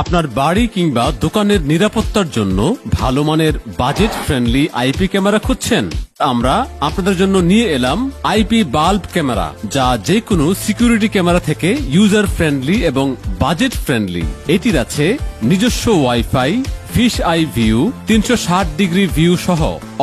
আপনার বাড়ি কিংবা দোকানের নিরাপত্তার জন্য ভালো মানের বাজেট ফ্রেন্ডলি আইপি ক্যামেরা খুঁজছেন। আমরা আপনাদের জন্য নিয়ে এলাম আইপি বাল্ব ক্যামেরা, যা যে কোনো সিকিউরিটি ক্যামেরা থেকে ইউজার ফ্রেন্ডলি এবং বাজেট ফ্রেন্ডলি এটির আছে নিজস্ব ওয়াইফাই ফিশ আই ভিউ তিনশো ষাট ডিগ্রি ভিউ সহ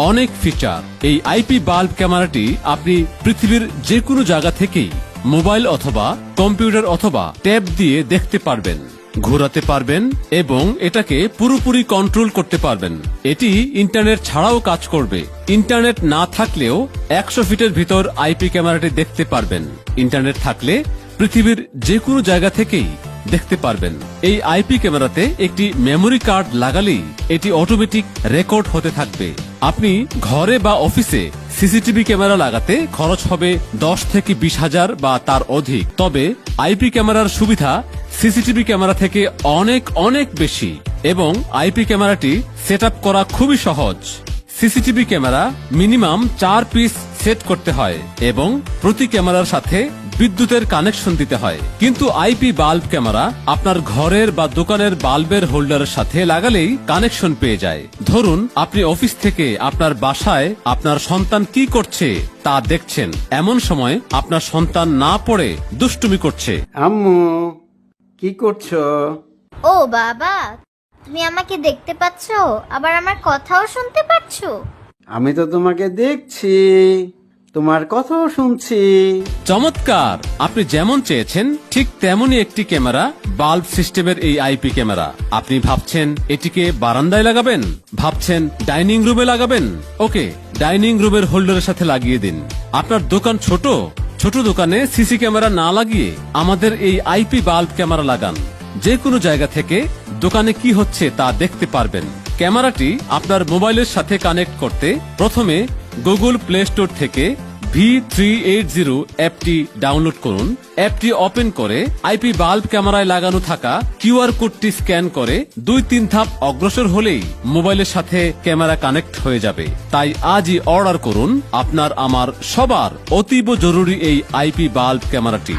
অনেক ফিচার এই আইপি বাল্ব ক্যামেরাটি আপনি পৃথিবীর যে কোনো জায়গা থেকেই মোবাইল অথবা কম্পিউটার অথবা ট্যাব দিয়ে দেখতে পারবেন। ঘোরাতে পারবেন এবং এটাকে পুরোপুরি কন্ট্রোল করতে পারবেন। এটি ইন্টারনেট ছাড়াও কাজ করবে। ইন্টারনেট না থাকলেও একশো ফিটের ভিতর আইপি ক্যামেরাটি দেখতে পারবেন। ইন্টারনেট থাকলে পৃথিবীর যে কোনো জায়গা থেকেই দেখতে পারবেন। এই আইপি ক্যামেরাতে একটি মেমোরি কার্ড লাগালেই এটি অটোমেটিক রেকর্ড হতে থাকবে। আপনি ঘরে বা অফিসে সিসিটিভি ক্যামেরা লাগাতে খরচ হবে দশ থেকে বিশ হাজার বা তার অধিক। তবে আইপি ক্যামেরার সুবিধা সিসিটিভি ক্যামেরা থেকে অনেক অনেক বেশি এবং আইপি ক্যামেরাটি সেট করা খুবই সহজ। সিসিটিভি ক্যামেরা মিনিমাম চার পিস সেট করতে হয় এবং প্রতি ক্যামেরার সাথে বিদ্যুতের কানেকশন দিতে হয়। কিন্তু আইপি বাল্ব ক্যামেরা আপনার ঘরের বা দোকানের বাল্বের হোল্ডারের সাথে লাগালেই কানেকশন পেয়ে যায়। ধরুন, আপনি অফিস থেকে আপনার বাসায় আপনার সন্তান কি করছে তা দেখছেন। এমন সময় আপনার সন্তান না পড়ে দুষ্টুমি করছে। আম্মু কি করছ? ও বাবা তুমি আমাকে দেখতে পাচ্ছো আবার আমার কথাও শুনতে পাচ্ছো? আমি তো তোমাকে দেখছি তোমার কথাও শুনছি। চমৎকার! আপনি যেমন চেয়েছেন ঠিক তেমনই একটি ক্যামেরা বাল্ব সিস্টেমের এই আইপি ক্যামেরা। আপনি ভাবছেন এটিকে বারান্দায় লাগাবেন? ভাবছেন ডাইনিং রুমে লাগাবেন? ওকে ডাইনিং রুমের হোল্ডারের সাথে লাগিয়ে দিন। আপনার দোকান ছোট ছোট দোকানে সিসি ক্যামেরা না লাগিয়ে আমাদের এই আইপি বাল্ব ক্যামেরা লাগান। যে কোনো জায়গা থেকে দোকানে কি হচ্ছে তা দেখতে পারবেন। ক্যামেরাটি আপনার মোবাইলের সাথে কানেক্ট করতে প্রথমে গুগল প্লে স্টোর থেকে ভি থ্রি এইট জিরো অ্যাপটি ডাউনলোড করুন। অ্যাপটি ওপেন করে আইপি বাল্ব ক্যামেরায় লাগানো থাকা কিউআর কোডটি স্ক্যান করে দুই তিন ধাপ অগ্রসর হলেই মোবাইলের সাথে ক্যামেরা কানেক্ট হয়ে যাবে। তাই আজই অর্ডার করুন আপনার আমার সবার অতীব জরুরি এই আইপি বাল্ব ক্যামেরাটি।